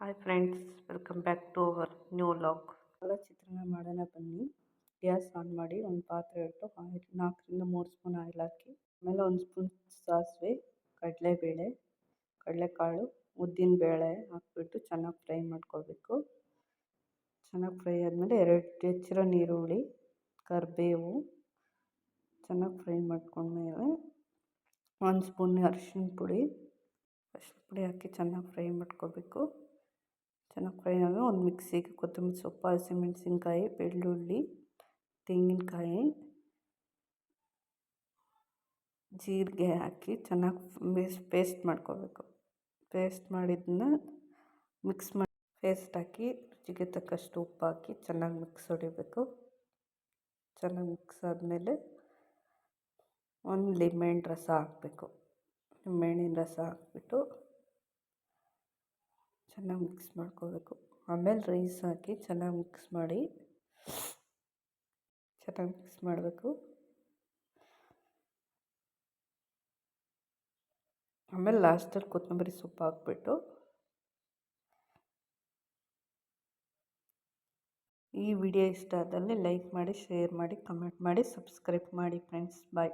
Hi friends welcome back to our new log ಎಲ್ಲ ಚಿತ್ರಾನ್ನ ಮಾಡೋಣ ಬನ್ನಿ. ಗ್ಯಾಸ್ ಆನ್ ಮಾಡಿ ಒಂದು ಪಾತ್ರೆ ಇಟ್ಟು ಆಯಿಲ್, ನಾಲ್ಕರಿಂದ ಮೂರು ಸ್ಪೂನ್ ಆಯಿಲ್ ಹಾಕಿ, ಆಮೇಲೆ ಒಂದು ಸ್ಪೂನ್ ಸಾಸಿವೆ, ಕಡಲೆಬೇಳೆ, ಕಡಲೆಕಾಳು, ಉದ್ದಿನ ಬೇಳೆ ಹಾಕಿಬಿಟ್ಟು ಚೆನ್ನಾಗಿ ಫ್ರೈ ಮಾಡ್ಕೋಬೇಕು ಚೆನ್ನಾಗಿ ಫ್ರೈ ಆದಮೇಲೆ ಎರಡು ಹೆಚ್ಚಿರೋ ನೀರುಳ್ಳಿ, ಕರಿಬೇವು ಚೆನ್ನಾಗಿ ಫ್ರೈ ಮಾಡ್ಕೊಂಡ್ಮೇಲೆ ಒಂದು ಸ್ಪೂನ್ ಅರಿಶಿನ ಪುಡಿ ಅರಿಶಿನ ಪುಡಿ ಹಾಕಿ ಚೆನ್ನಾಗಿ ಫ್ರೈ ಮಾಡ್ಕೋಬೇಕು ಚೆನ್ನಾಗಿ ಫ್ರೈ ಆಗಿ ಒಂದು ಮಿಕ್ಸಿಗೆ ಕೊತ್ತಂಬರಿ ಸೊಪ್ಪು ಹಸಿಮೆಣಸಿನ್ಕಾಯಿ ಬೆಳ್ಳುಳ್ಳಿ ತೆಂಗಿನಕಾಯಿ ಜೀರಿಗೆ ಹಾಕಿ ಚೆನ್ನಾಗಿ ಮೇಸ್ ಪೇಸ್ಟ್ ಮಾಡ್ಕೋಬೇಕು. ಪೇಸ್ಟ್ ಮಾಡಿದ್ದನ್ನ ಮಿಕ್ಸ್ ಮಾಡಿ ಪೇಸ್ಟ್ ಹಾಕಿ, ರುಚಿಗೆ ತಕ್ಕಷ್ಟು ಉಪ್ಪು ಹಾಕಿ ಚೆನ್ನಾಗಿ ಮಿಕ್ಸ್ ಹೊಡಿಬೇಕು. ಚೆನ್ನಾಗಿ ಮಿಕ್ಸ್ ಆದಮೇಲೆ ಒಂದು ಲಿಂಬೆಹಣ್ಣು ರಸ ಹಾಕಬೇಕು. ಲಿಂಬೆಹಣ್ಣಿನ ರಸ ಹಾಕ್ಬಿಟ್ಟು ಚೆನ್ನಾಗಿ ಮಿಕ್ಸ್ ಮಾಡ್ಕೋಬೇಕು. ಆಮೇಲೆ ರೈಸ್ ಹಾಕಿ ಚೆನ್ನಾಗಿ ಮಿಕ್ಸ್ ಮಾಡಿ ಚೆನ್ನಾಗಿ ಮಿಕ್ಸ್ ಮಾಡಬೇಕು. ಆಮೇಲೆ ಲಾಸ್ಟಲ್ಲಿ ಕೊತ್ತಂಬರಿ ಸೊಪ್ಪು ಹಾಕ್ಬಿಟ್ಟು ಈ ವಿಡಿಯೋ ಇಷ್ಟ ಆದಲ್ಲಿ ಲೈಕ್ ಮಾಡಿ ಶೇರ್ ಮಾಡಿ ಕಮೆಂಟ್ ಮಾಡಿ ಸಬ್ಸ್ಕ್ರೈಬ್ ಮಾಡಿ ಫ್ರೆಂಡ್ಸ್ ಬಾಯ್